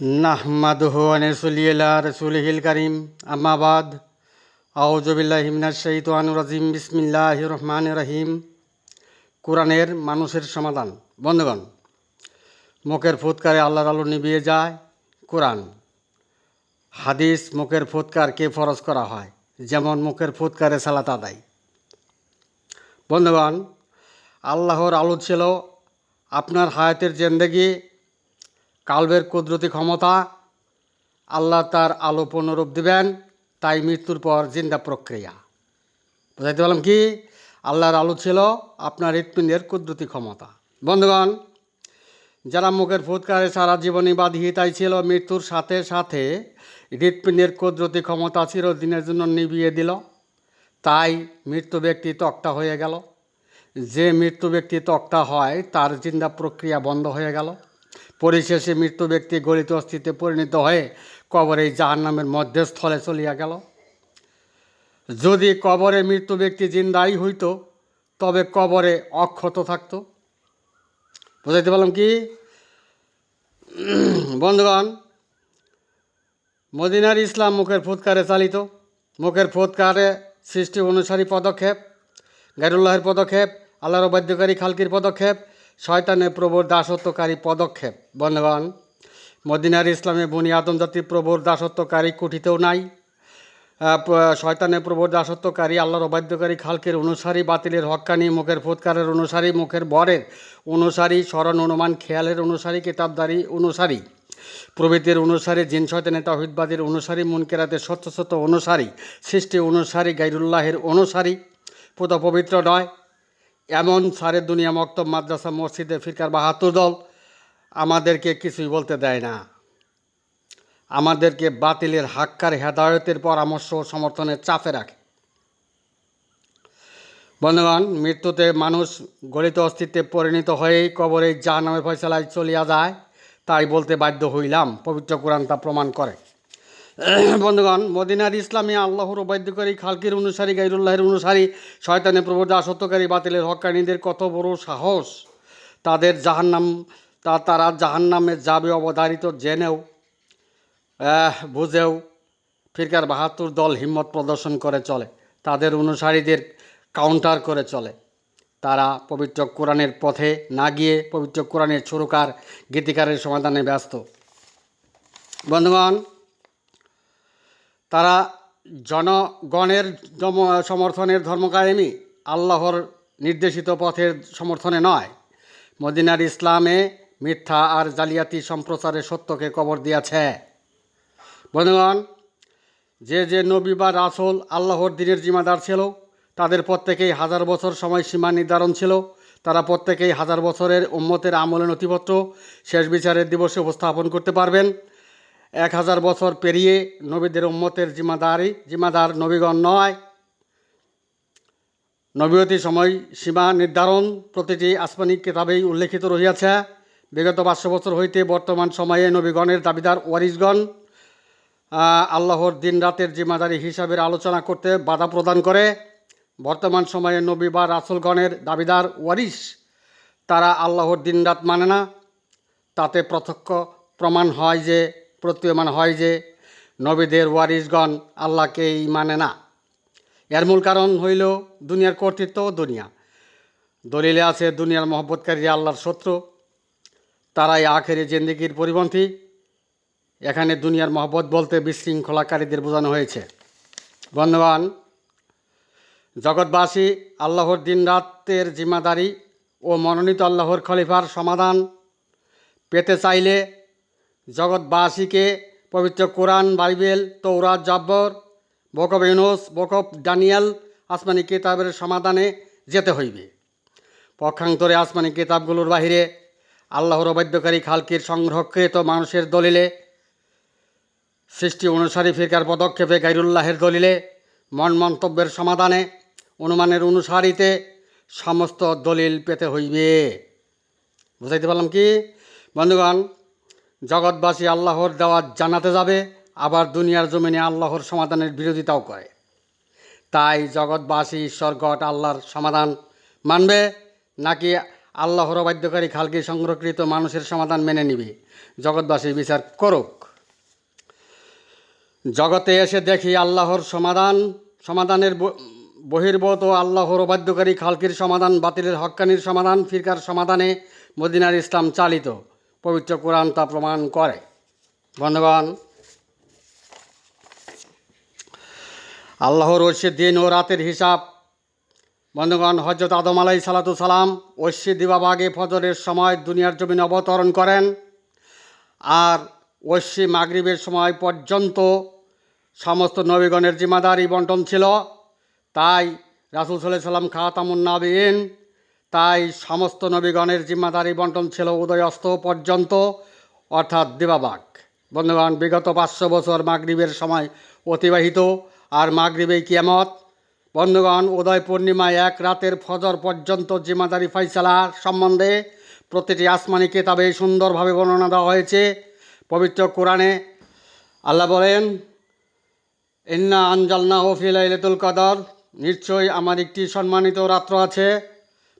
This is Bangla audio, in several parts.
নাহমাদুহু আনসুলিয়ালা রসুলহিল করিম আমাবাদ আউজবিল্লাহিমিনার শৈতানুর রাজিম বিসমিল্লাহ রহমান রহিম কোরআনের মানুষের সমাধান। বন্ধুগণ, মুখের ফুৎকারে আল্লাহর আলো নিভিয়ে যায় কোরআন। হাদিস মুখের ফুৎকারকে ফরজ করা হয়, যেমন মুখের ফুৎকারে সালাত আদায়। বন্ধুগণ, আল্লাহর আলো ছিল আপনার হায়াতের জেন্দেগি কালবের কুদরতি ক্ষমতা, আল্লাহ তার আলো পুনরূপ দিবেন, তাই মৃত্যুর পর জিন্দা প্রক্রিয়া। বুঝাইতে পারলাম কি? আল্লাহর আলো ছিল আপনার হৃৎপিণ্ডের কুদরতি ক্ষমতা। বন্ধুগণ, যারা মুখের ফুৎকারে সারা জীবনই বাঁধিয়ে তাই ছিল মৃত্যুর সাথে সাথে হৃৎপিণ্ডের কুদরতি ক্ষমতা চিরদিনের জন্য নিভিয়ে দিল। তাই মৃত্যু ব্যক্তি তক্তা হয়ে গেল। যে মৃত্যু ব্যক্তি তক্তা হয়, তার চিন্তা প্রক্রিয়া বন্ধ হয়ে গেল। পরিশেষে মৃত্যু ব্যক্তি গলিত অস্থিতে পরিণত হয়ে কবরে জাহান নামের মধ্যস্থলে চলিয়া গেল। যদি কবরে মৃত্যু ব্যক্তি জিন্দাই হইত, তবে কবরে অক্ষত থাকত। বুঝাইতে পারলাম কি? বন্ধুগণ, মদিনার ইসলাম মুখের ফুৎকারে চালিত। মুখের ফুৎকারে সৃষ্টি অনুসারী পদক্ষেপ গাইরুল্লাহের পদক্ষেপ, আল্লাহর বাদ্যকারী খালকির পদক্ষেপ শয়তানের প্রবর দাসত্বকারী পদক্ষেপ। বন্ধুগণ, মদিনার ইসলামে বনি আদম জাতির প্রভুর দাসত্বকারী কুঠিতেও নাই। শয়তানের প্রভুর দাসত্বকারী, আল্লাহর অবাধ্যকারী খালকের অনুসারী, বাতিলের হক্কানি, মুখের ফুৎকারের অনুসারী, মুখের বরের অনুসারী, স্মরণ, অনুমান, খেয়ালের অনুসারী, কিতাবদারি অনুসারী, প্রভৃতির অনুসারী, জিন শয়তানের তহিদবাদীর অনুসারী, মুনকেরাতের সত্য সত্য অনুসারী, সৃষ্টি অনুসারী, গাইরুল্লাহের অনুসারী। পুত পবিত্র নয় এমন সারে দুনিয়া মক্তব, মাদ্রাসা, মসজিদে ফিরকার বাহাত্তর দল আমাদেরকে কিছুই বলতে দেয় না। আমাদেরকে বাতিলের হাক্কার হেদায়তের পরামর্শ সমর্থনের চাপে রাখে। বন্ধুগণ, মৃত্যুতে মানুষ গলিত অস্তিত্বে পরিণত হয়েই কবরে যা নামে ফয়সালায় চলিয়া যায়, তাই বলতে বাধ্য হইলাম, পবিত্র কোরআন তা প্রমাণ করে। বন্ধুগণ মদিনার ইসলামী আল্লাহর অবাধ্যকারী খালকির অনুসারী গাইরুল্লাহের অনুসারী শয়তানের প্রভুর দাসত্বকারী বাতিলের হকানিদের কত বড় সাহস। তাদের জাহান্নাম, তা তারা জাহান্নামে যাবে অবধারিত, জেনেও বুঝেও, ফিরকার বাহাত্তর দল হিম্মত প্রদর্শন করে চলে। তাদের অনুসারীদের কাউন্টার করে চলে। তারা পবিত্র কোরআনের পথে না গিয়ে পবিত্র কোরআনের সুরকার গীতিকারের সমাধানে ব্যস্ত। বন্ধুগণ তারা জনগণের সমর্থনের ধর্মকায়েমি আল্লাহর নির্দেশিত পথের সমর্থনে নয়। মদিনার ইসলামে মিথ্যা আর জালিয়াতি সম্প্রচারে সত্যকে কবর দিয়েছে। বন্ধুগণ, যে যে নবী বা রাসুল আল্লাহর দিনের জিম্মাদার ছিল, তাদের প্রত্যেকেই হাজার বছর সময়সীমা নির্ধারণ ছিল। তারা প্রত্যেকেই হাজার বছরের উম্মতের আমলে নথিপত্র, শেষ বিচারের দিবসে উপস্থাপন করতে পারবেন। এক হাজার বছর পেরিয়ে নবীদের উম্মতের জিম্মাদারি, জিম্মাদার নবীগণ নয়। নবীয়তী সময় সীমা নির্ধারণ প্রতিটি আসমানি কিতাবেই উল্লেখিত রহিয়াছে। বিগত পাঁচশো বছর হইতে বর্তমান সময়ে নবীগণের দাবিদার ওয়ারিসগণ আল্লাহর দিন রাতের জিম্মাদারি হিসাবের আলোচনা করতে বাধা প্রদান করে। বর্তমান সময়ে নবী বা রাসুলগণের দাবিদার ওয়ারিস তারা আল্লাহর দিন রাত মানে না। তাতে প্রত্যক্ষ প্রমাণ হয় যে প্রতীয়মান হয় যে নবীদের ওয়ারিসগণ আল্লাহকেই মানে না। এর মূল কারণ হইল দুনিয়ার কর্তৃত্ব দুনিয়া। দলিলে আছে দুনিয়ার মহব্বতকারী আল্লাহর শত্রু, তারাই আখেরি জেন্দিগির পরিপন্থী। এখানে দুনিয়ার মহব্বত বলতে বিশৃঙ্খলাকারীদের বোঝানো হয়েছে। বন্ধুবান জগৎবাসী আল্লাহর দিন রাতের জিম্মাদারি ও মনোনীত আল্লাহর খলিফার সমাধান পেতে চাইলে জগৎবাসীকে পবিত্র কোরআন, বাইবেল তৌরাত জব্বর বকব ইউনুস বকব ডানিয়াল আসমানি কিতাবের সমাধানে যেতে হইবে। পক্ষান্তরে আসমানি কিতাবগুলোর বাহিরে আল্লাহর অবাধ্যকারী খালকির সংরক্ষিত মানুষের দলিলে, সৃষ্টি অনুসারী ফিরকার পদক্ষেপে গাইরুল্লাহের দলিলে, মন মন্তব্যের সমাধানে, অনুমানের অনুসারীতে সমস্ত দলিল পেতে হইবে। বুঝাইতে পারলাম কি? বন্ধুগণ জগৎবাসী আল্লাহর দেওয়া জানাতে যাবে, আবার দুনিয়ার জমিনে আল্লাহর সমাধানের বিরোধিতাও করে। তাই জগৎবাসী ঈশ্বর গট আল্লাহর সমাধান মানবে, নাকি আল্লাহর অবাধ্যকারী খালকে সংরক্ষিত মানুষের সমাধান মেনে নিবে? জগৎবাসী বিচার করুক। জগতে এসে দেখি আল্লাহর সমাধান, সমাধানের বহির্ভূত আল্লাহর অবাধ্যকারী খালকির সমাধান, বাতিলের হক্কানির সমাধান, ফিরকার সমাধানে মদিনার ইসলাম চালিত। পবিত্র কোরআন তা প্রমাণ করে। বন্ধুগণ, আল্লাহর ঐশ্যের দিন ও রাতের হিসাব। বন্ধুগণ হজরত আদম আলাই সালাতু সালাম ঐশ্যী দিবাবাগে ফজরের সময় দুনিয়ার জমিনে অবতরণ করেন আর ঐশ্যী মাগরিবের সময় পর্যন্ত সমস্ত নবীগণের জিম্মাদারি বন্টন ছিল। তাই রাসুল সাল্লাহ সাল্লাম খাতামুন নাবিন তাই সমস্ত নবীগণের জিম্মাদারি বন্টন ছিল উদয় অস্ত পর্যন্ত, অর্থাৎ দিবাবাগ বন্ধুগণ, বিগত পাঁচশো বছর মাগরিবের সময় অতিবাহিত, আর মাগরিবেই কিয়ামত। বন্ধুগণ, উদয় পূর্ণিমায় এক রাতের ফজর পর্যন্ত জিম্মাদারি ফাইসালার সম্বন্ধে প্রতিটি আসমানি কেতাবে সুন্দরভাবে বর্ণনা দেওয়া হয়েছে। পবিত্র কোরআনে আল্লাহ বলেন, ইন্না আনজালনা ওফিল ইলেতুল কদর। নিশ্চয়ই আমার একটি সম্মানিত রাত্র আছে।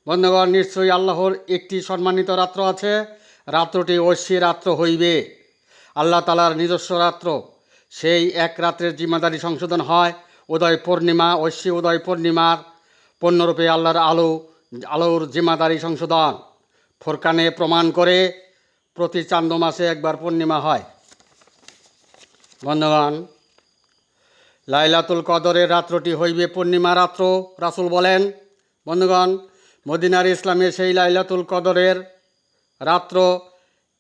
বন্ধুগণ, নিশ্চয়ই আল্লাহর একটি সম্মানিত রাত্র আছে। রাত্রটি ঐশী রাত্র হইবে। আল্লাহ তালার নিজস্ব রাত্র। সেই এক রাত্রের জিম্মাদারি সংশোধন হয়। উদয় পূর্ণিমা, ঐশী উদয় পূর্ণিমার পূর্ণরূপে আল্লাহর আলো, আলোর জিম্মাদারি সংশোধন। ফোরকানে প্রমাণ করে প্রতি চান্দ মাসে একবার পূর্ণিমা হয়। বন্ধুগণ, লাইলাতুল কদরের রাত্রটি হইবে পূর্ণিমা রাত্র, রাসুল বলেন। বন্ধুগণ মদিনার ইসলামের সেই লাইলাতুল কদরের রাত্র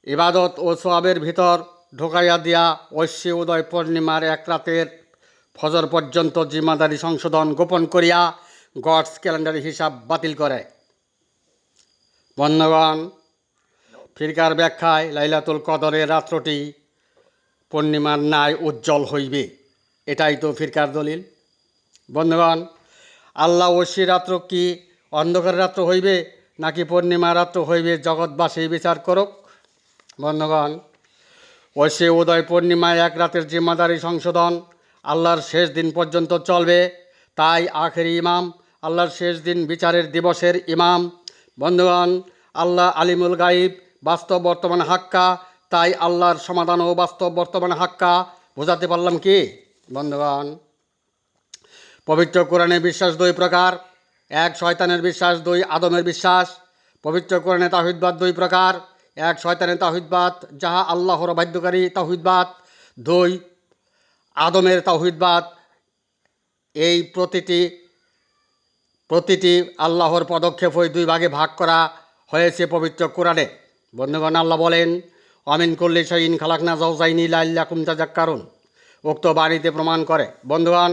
ইবাদত ও সোয়াবের ভিতর ঢোকাইয়া দিয়া ঐশ্যী উদয় পূর্ণিমার এক রাতের ফজর পর্যন্ত জিম্মাদারি সংশোধন গোপন করিয়া গডস ক্যালেন্ডারের হিসাব বাতিল করে। বন্ধুগণ, ফিরকার ব্যাখ্যায় লাইলাতুল কদরের রাত্রটি পূর্ণিমার ন্যায় উজ্জ্বল হইবে। এটাই তো ফিরকার দলিল। বন্ধুগণ, আল্লাহ ঐশী রাত্র কি অন্ধকার রাত্র হইবে, নাকি পূর্ণিমা রাত্র হইবে, জগৎবাসী বিচার করুক। বন্ধুগণ, ঐশী উদয় পূর্ণিমায় এক রাতের জিম্মাদারি সংশোধন আল্লাহর শেষ দিন পর্যন্ত চলবে। তাই আখেরি ইমাম, আল্লাহর শেষ দিন বিচারের দিবসের ইমাম। বন্ধুগণ, আল্লাহ আলিমুল গাইব বাস্তব বর্তমান হাক্কা। তাই আল্লাহর সমাধান ও বাস্তব বর্তমান হাক্কা, বোঝাতে পারলাম কি? বন্ধুগণ, পবিত্র কোরআনে বিশ্বাস দুই প্রকার। এক শয়তানের বিশ্বাস, দুই আদমের বিশ্বাস। পবিত্র কোরআনে তাহিদবাদ দুই প্রকার। এক শয়তানের তাহিদবাদ যাহা আল্লাহর বাধ্যকারী তাহিদবাদ দুই আদমের তাহিদবাদ এই প্রতিটি প্রতিটি আল্লাহর পদক্ষেপ ওই দুই ভাগে ভাগ করা হয়েছে পবিত্র কোরআনে। বন্ধুগণ, আল্লাহ বলেন, অমিন করলে সাইন খালাকনা জাউজাইনি লাল্লা কুমতাজাক কারণ উক্ত বাণীতে প্রমাণ করে। বন্ধুগণ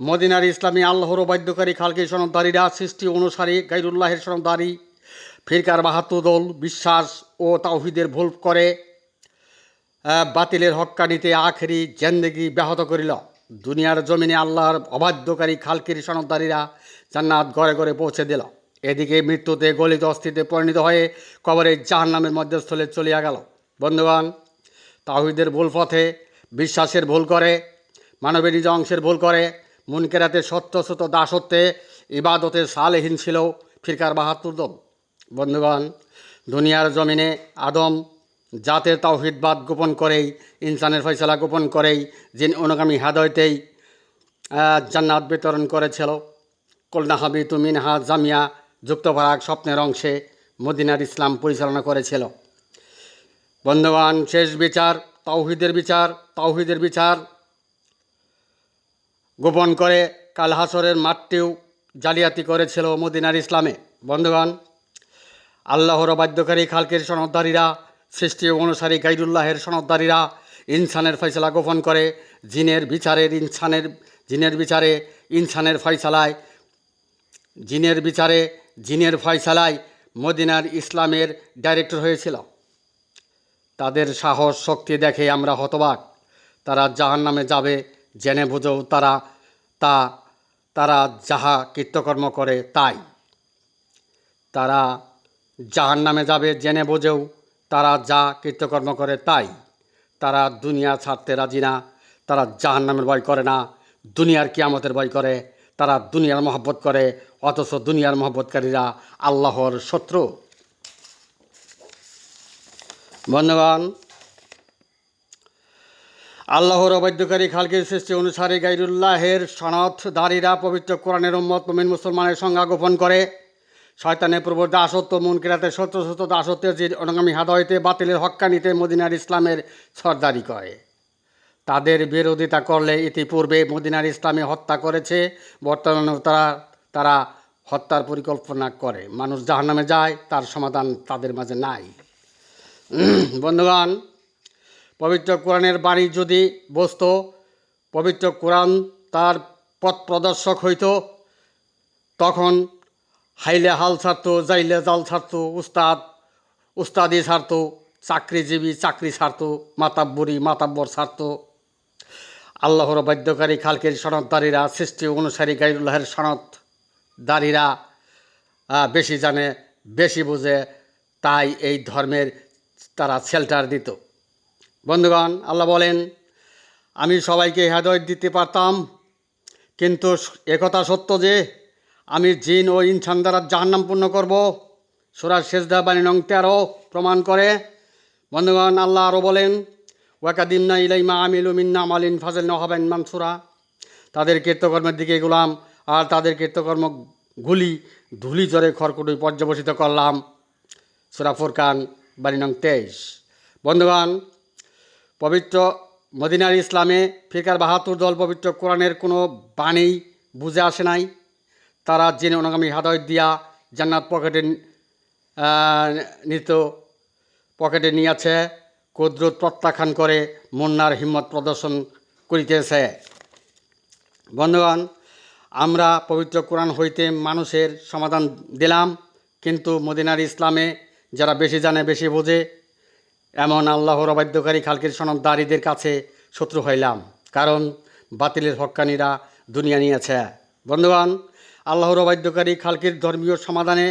মদিনার ইসলামী আল্লাহর বাধ্যকারী খালকি সনদদারীরা সৃষ্টি অনুসারী গাইরুল্লাহের সনদদারি ফিরকার বাহাত্তর দল বিশ্বাস ও তাওহিদের ভুল করে বাতিলের হক্কানিতে আখেরি জেন্দেগি ব্যাহত করিল। দুনিয়ার জমিনে আল্লাহর অবাধ্যকারী খালকির সনদদারীরা জান্নাত ঘরে ঘরে পৌঁছে দিল। এদিকে মৃত্যুতে গলিত অস্থিতে পরিণত হয়ে কবরে জাহান্নামের মধ্যস্থলে চলিয়া গেল। বন্ধুগণ তাহিদের ভুল পথে বিশ্বাসের ভুল করে, মানবের নিজ অংশের ভুল করে মুনকেরাতে সত্য সত্য দাসত্বে ইবাদতে সালেহীন ছিল ফিরকার বাহাত্তর দল। বন্ধুগণ, দুনিয়ার জমিনে আদম জাতের তাওহিদবাদ গোপন করেই, ইনসানের ফয়সলা গোপন করেই যিনি অনুগামী হাদয়তেই জান্নাত বিতরণ করেছিল। কলনাহাবি তুমিনহা জামিয়া যুক্তভারাক স্বপ্নের অংশে মদিনার ইসলাম পরিচালনা করেছিল। বন্ধুগণ, শেষ বিচার, তাওহিদের বিচার তাওহিদের বিচার গোপন করে কাল হাসরের মাঠটিও জালিয়াতি করেছিল মদিনার ইসলামে। বন্ধুগণ, আল্লাহর বাধ্যকারী খালকের সনদদারীরা সৃষ্টি অনুসারী গাইদুল্লাহের সনদদারীরা ইনসানের ফয়সলা গোপন করে জিনের বিচারের ইনসানের, জিনের বিচারে ইনসানের ফয়সালায়, জিনের বিচারে জিনের ফয়সালায় মদিনার ইসলামের ডাইরেক্টর হয়েছিল। তাদের সাহস, শক্তি দেখে আমরা হতবাক। তারা জাহান নামে যাবে জেনে বুঝেও তারা, তা, তারা যাহা কৃত্যকর্ম করে তাই। তারা জাহান নামে যাবে জেনে বুঝেও তারা যা কৃত্যকর্ম করে তাই। তারা দুনিয়া ছাড়তে রাজি না, তারা জাহান নামের ভয় করে না, দুনিয়ার কিয়ামতের ভয় করে, তারা দুনিয়ার মহব্বত করে, অথচ দুনিয়ার মহব্বতকারীরা আল্লাহর শত্রু। বন্ধুগণ আল্লাহর অবাধ্যকারী খালকের সৃষ্টি অনুসারে গাইরুল্লাহের সনদ দারিরা পবিত্র কোরআনের উম্মত মমিন মুসলমানের সংজ্ঞা গোপন করে। শয়তানের পূর্ব দাসত্ব, মন কেরাতে শত শত দাসত্বের যে অনুগামী হাদয়তে বাতিলের হক্কানিতে মদিনার ইসলামের সর্দারি করে। তাদের বিরোধিতা করলে ইতিপূর্বে মদিনার ইসলামে হত্যা করেছে। বর্তমানে তারা তারা হত্যার পরিকল্পনা করে। মানুষ জাহান্নামে যায়, তার সমাধান তাদের মাঝে নাই। বন্ধুগণ পবিত্র কোরআনের বাণী যদি বসত, পবিত্র কোরআন তার পথ প্রদর্শক হইত, তখন হাইলে হাল ছাড়ত যাইলে জাল ছাড়ত, উস্তাদ, উস্তাদি ছাড়ত, চাকরিজীবী, চাকরি ছাড়ত, মাতাব্বরি, মাতাব্বর ছাড়ত। আল্লাহর বাদ্যকারী খালকের সনদদারীরা, সৃষ্টি অনুসারী গাইরুল্লাহের সনদদারীরা বেশি জানে, বেশি বুঝে, তাই এই ধর্মের তারা শেল্টার দিত। বন্ধুগণ, আল্লাহ বলেন, আমি সবাইকে হেদায়ত দিতে পারতাম, কিন্তু একথা সত্য যে, আমি জিন ও ইনসান দ্বারা জাহান্নাম পূর্ণ করব। সুরার শেষদা বাণী নং তেরো প্রমাণ করে, বন্ধুগণ, আল্লাহ আরও বলেন ওয়াকাদিমনা ইলাইমা আমিলু মিন্না মালিন ফাজল নহবেন মানসুরা। তাদের কীর্তকর্মের দিকে এগুলাম, আর তাদের কীর্তকর্মগুলি ধুলি জ্বরে খড়কুটুই পর্যবসিত করলাম। সুরা ফুরকান বাণী নং তেইশ। বন্ধুগণ পবিত্র মদিনার ইসলামে ফিকার বাহাত্তর দল পবিত্র কোরআনের কোনো বাণী বুঝে আসে নাই। তারা জেনে অনুগামী হাদয়ত দিয়া জান্নাত পকেটে নিত, পকেটে নিয়েছে, কুদরত প্রত্যাখ্যান করে মুন্নার হিম্মত প্রদর্শন করিতেছে। বন্ধুগণ, আমরা পবিত্র কোরআন হইতে মানুষের সমাধান দিলাম, কিন্তু মদিনার ইসলামে যারা বেশি জানে, বেশি বোঝে এমন আল্লাহর অবাধ্যকারী খালকির সনদদারীদের কাছে শত্রু হইলাম, কারণ বাতিলের হক্কানিরা দুনিয়া নিয়েছে। বন্ধুগণ, আল্লাহর অবাধ্যকারী খালকির ধর্মীয় সমাধানে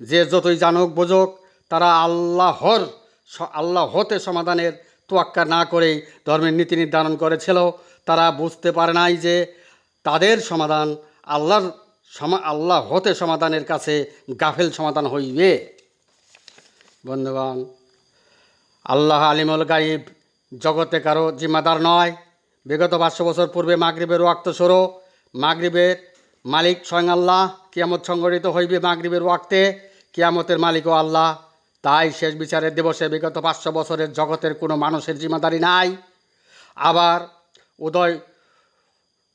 যে যতই জানুক বোঝুক, তারা আল্লাহর আল্লাহ হতে সমাধানের তোয়াক্কা না করেই ধর্মের নীতি নির্ধারণ করেছিল। তারা বুঝতে পারে নাই যে তাদের সমাধান আল্লাহর সমা, আল্লাহ হতে সমাধানের কাছে গাফেল সমাধান হইবে। বন্ধুগণ আল্লাহ আলিমুল গাইব, জগতে কারও জিম্মাদার নয়। বিগত পাঁচশো বছর পূর্বে মাগরিবের ওয়াক্ত সরো মাগরিবের মালিক স্বয়ং আল্লাহ, কিয়ামত সংগঠিত হইবে মাগরিবের ওয়াক্তে। কিয়ামতের মালিকও আল্লাহ। তাই শেষ বিচারের দিবসে বিগত পাঁচশো বছরের জগতের কোনো মানুষের জিম্মাদারি নাই। আবার উদয়,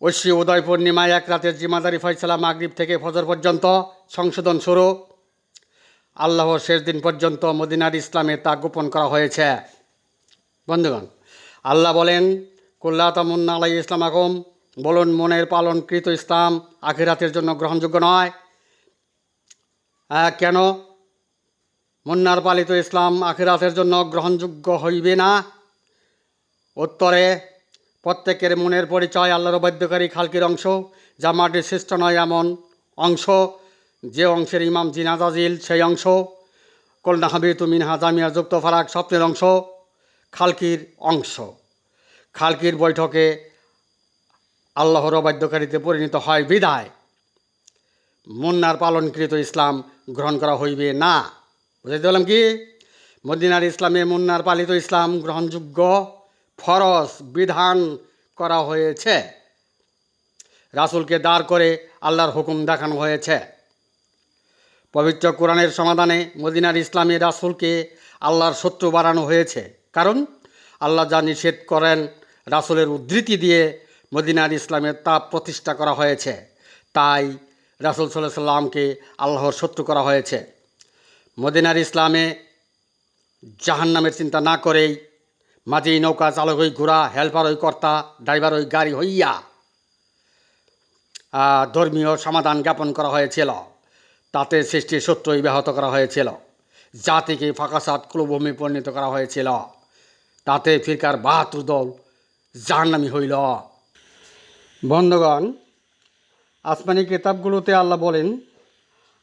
ঐশী উদয় পূর্ণিমায় এক রাতের জিম্মাদারি ফয়সালা মাগরিব থেকে ফজর পর্যন্ত সংশোধন শুরু। আল্লাহর শেষ দিন পর্যন্ত মদিনার ইসলামে তা গোপন করা হয়েছে। বন্ধুগণ, আল্লাহ বলেন, কুল্লা তামুন্না আলাই ইসলাম আগম বলুন, মনের পালনকৃত ইসলাম আখিরাতের জন্য গ্রহণযোগ্য নয়। কেন? মুন্নার পালিত ইসলাম আখিরাতের জন্য গ্রহণযোগ্য হইবে না। উত্তরে, প্রত্যেকের মনের পরিচয় আল্লাহর বাধ্যকারী খালকির অংশ, যা মাটির সৃষ্ট নয়, এমন অংশ। যে অংশের ইমাম জিনাজাজিল সেই অংশ। কলনা হাবিতু মিনহা জামিয়া যুক্ত ফারাক স্বপ্নের অংশ, খালকির অংশ। খালকির বৈঠকে আল্লাহর অবাধ্যকারীতে পরিণত হয় বিদায়। মুন্নার পালনকৃত ইসলাম গ্রহণ করা হইবে না। বুঝাইতে বললাম কি? মদিনার ইসলামে মুন্নার পালিত ইসলাম গ্রহণযোগ্য ফরজ বিধান করা হয়েছে। রাসূলকে দাঁড় করে আল্লাহর হুকুম দেখানো হয়েছে। পবিত্র কোরআনের সমাধানে মদিনার ইসলামী রাসূলকে আল্লাহর শত্রু বাড়ানো হয়েছে। কারণ আল্লাহ যা নিষেধ করেন রাসূলের উদ্ধৃতি দিয়ে মদিনার ইসলামের তা প্রতিষ্ঠা করা হয়েছে। তাই রাসূল সাল্লাহ সাল্লামকে আল্লাহর শত্রু করা হয়েছে। মদিনার ইসলামে জাহান্নামের চিন্তা না করেই মাঝেই নৌকা চালক হই ঘোড়া, হেল্পার হই কর্তা, ড্রাইভার হই গাড়ি হইয়া ধর্মীয় সমাধান জ্ঞাপন করা হয়েছিল। তাতে সৃষ্টির সত্যই ব্যাহত করা হয়েছিল। জাতিকে ফাঁকাসাত কুলভূমি পরিণত করা হয়েছিল। তাতে ফিরকার বাহাত্তর দল জাহান্নামি হইল। বন্ধগণ, আসমানি কিতাবগুলোতে আল্লাহ বলেন,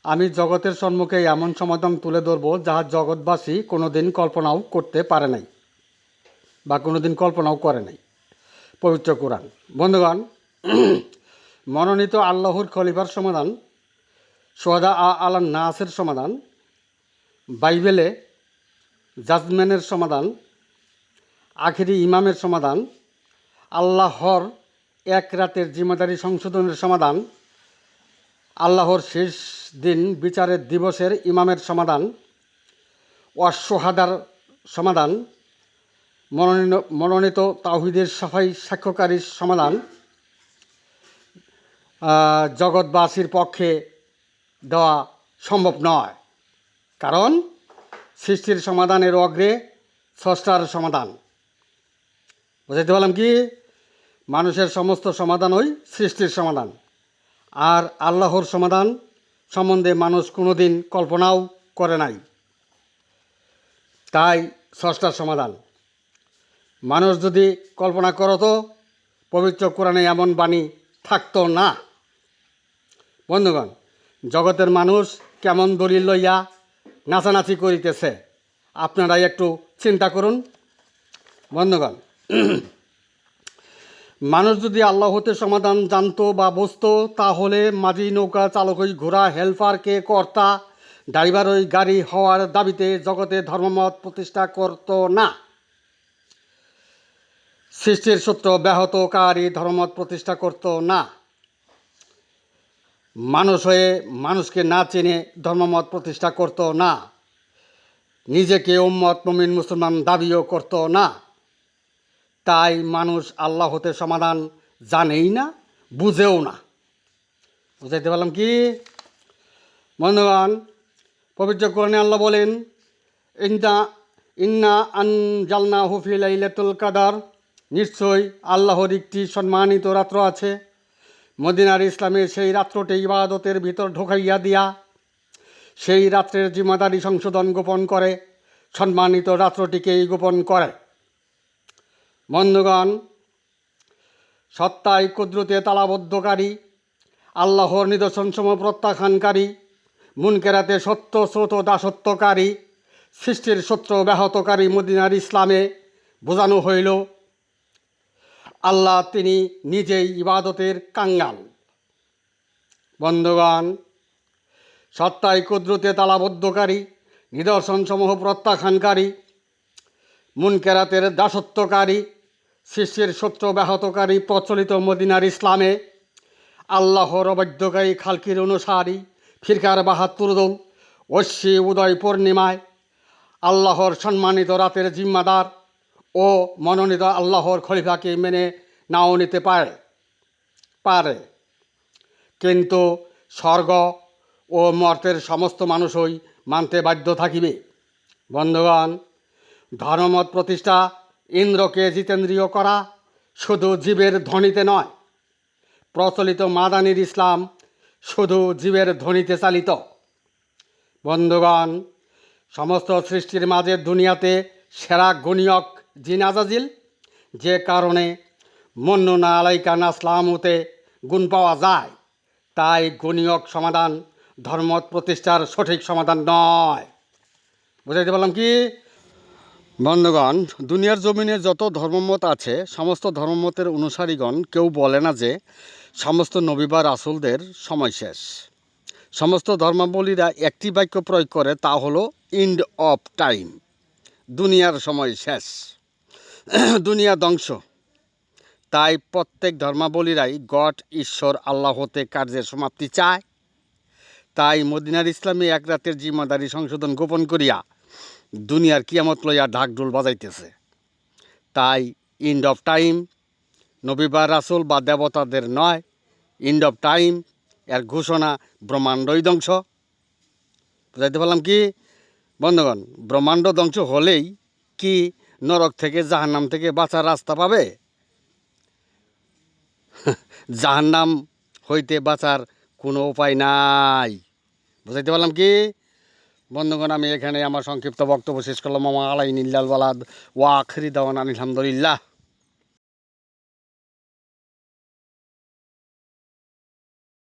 আমি জগতের সম্মুখে এমন সমাধান তুলে ধরব যাহা জগৎবাসী কোনোদিন কল্পনাও করতে পারে নাই বা কোনোদিন কল্পনাও করে নাই। পবিত্র কোরআন। বন্ধুগণ, মনোনীত আল্লাহর খলিফার সমাধান সোহাদা আ আলান নাসের সমাধান, বাইবেলে জাজমেনের সমাধান, আখেরি ইমামের সমাধান, আল্লাহর এক রাতের জিম্মেদারি সংশোধনের সমাধান, আল্লাহর শেষ দিন বিচারের দিবসের ইমামের সমাধান অশ্বহাদার সমাধান, মনোনীত মনোনীত তাহিদের সাফাই সাক্ষ্যকারীর সমাধান জগৎবাসীর পক্ষে দেওয়া সম্ভব নয়। কারণ সৃষ্টির সমাধানের অগ্রে স্রষ্টার সমাধান। বুঝাইতে পারলাম কি? মানুষের সমস্ত সমাধান ওই সৃষ্টির সমাধান। আর আল্লাহর সমাধান সম্বন্ধে মানুষ কোনোদিন কল্পনাও করে নাই। তাই স্রষ্টার সমাধান। মানুষ যদি কল্পনা করতো, পবিত্র কোরআনে এমন বাণী থাকতো না। বন্ধুগণ জগতের মানুষ কেমন দলিল লইয়া নাচানাচি করিতেছে? আপনারা একটু চিন্তা করুন। বন্ধুগণ, মানুষ যদি আল্লাহ হতে সমাধান জানতো বা বুঝতো, তাহলে মাঝি নৌকা চালক ওই ঘোড়া হেল্পার কে কর্তা, ড্রাইভার ওই গাড়ি হওয়ার দাবিতে জগতে ধর্মমত প্রতিষ্ঠা করতো না। সৃষ্টির সূত্র ব্যাহতকারী ধর্মমত প্রতিষ্ঠা করতো না। মানুষ হয়ে মানুষকে না চেনে ধর্মমত প্রতিষ্ঠা করতো না। নিজেকে উম্মত মমিন মুসলমান দাবিও করতো না। তাই মানুষ আল্লাহ হতে সমাধান জানেই না, বুঝেও না। বুঝাইতে পারলাম কি? বন্ধুগণ, পবিত্র কোরআনে আল্লাহ বলেন ইন্না ইন্না আন জালনা হুফি লাইলাতুল কাদার। নিশ্চয়ই আল্লাহর একটি সম্মানিত রাত্র আছে। মদিনার ইসলামের সেই রাত্রটি ইবাদতের ভিতর ঢোকাইয়া দিয়া সেই রাত্রের জিম্মাদারি সংশোধন গোপন করে, সম্মানিত রাত্রটিকেই গোপন করে। বন্ধুগণ সত্তায় কুদ্রুতে তালাবদ্ধকারী, আল্লাহর নিদর্শনসমূহ প্রত্যাখ্যানকারী, মুনকেরাতে সত্য স্রোত দাসত্বকারী, সৃষ্টির সূত্র ব্যাহতকারী মদিনার ইসলামে বোঝানো হইল আল্লাহ তিনি নিজেই ইবাদতের কাঙ্গাল। বন্ধুগণ সত্তায় কুদ্রুতে তালাবদ্ধকারী, নিদর্শনসমূহ প্রত্যাখ্যানকারী, মুনকেরাতের দাসত্বকারী সৃষ্টির সূত্র ব্যাহতকারী, প্রচলিত মদিনার ইসলামে আল্লাহর অবাধ্যকারী খালকির অনুসারী, ফিরকার বাহাত্তর দল ঐশী উদয় পূর্ণিমায় আল্লাহর সম্মানিত রাতের জিম্মাদার ও মনোনীত আল্লাহর খলিফাকে মেনে নাও নিতে পারে পারে। কিন্তু স্বর্গ ও মর্তের সমস্ত মানুষই মানতে বাধ্য থাকিবে। বন্ধুগণ, ধর্মমত প্রতিষ্ঠা ইন্দ্রকে জিতেন্দ্রীয় করা শুধু জীবের ধ্বনিতে নয়, প্রচলিত মাদানির ইসলাম শুধু জীবের ধ্বনিতে চালিত। বন্ধুগণ, সমস্ত সৃষ্টির মাঝে দুনিয়াতে সেরা গণিয়ক জিনাজাজিল, যে কারণে মন্নুনা আলাইকা নাসলামতে গুণ পাওয়া যায়, তাই গণিয়ক সমাধান, ধর্মত প্রতিষ্ঠার সঠিক সমাধান নয়। বুঝাইতে পারলাম কি? বন্ধুগণ, দুনিয়ার জমিনে যত ধর্মমত আছে, সমস্ত ধর্মমতের অনুসারীগণ কেউ বলে না যে সমস্ত নবী বা রাসুলদের সময় শেষ। সমস্ত ধর্মাবলীরা একটি বাক্য প্রয়োগ করে তা হলো ইন্ড অফ টাইম দুনিয়ার সময় শেষ। দুনিয়া ধ্বংস। তাই প্রত্যেক ধর্মাবলীরাই গড, ঈশ্বর, আল্লাহ হতে কার্যের সমাপ্তি চায়। তাই মদিনার ইসলামী এক রাতের জিম্মাদারি সংশোধন গোপন করিয়া দুনিয়ার কিয়ামত লইয়া ঢাকঢোল বাজাইতেছে। তাই ইন্ড অফ টাইম নবী বা রাসুল বা দেবতাদের নয় ইন্ড অফ টাইম এর ঘোষণা ব্রহ্মাণ্ডই ধ্বংস। বুঝাইতে পারলাম কি? বন্ধুগণ, ব্রহ্মাণ্ড ধ্বংস হলেই কি নরক থেকে জাহান্নাম থেকে বাঁচার রাস্তা পাবে? জাহান্নাম হইতে বাঁচার কোনো উপায় নাই। বুঝাইতে পারলাম কি? বন্ধুগণ, আমি এখানে আমার সংক্ষিপ্ত বক্তব্য শেষ করলাম। আমার আলাই নীলাল বালাদ। ওয়া আখরি দাওয়ান আলহামদুলিল্লাহ।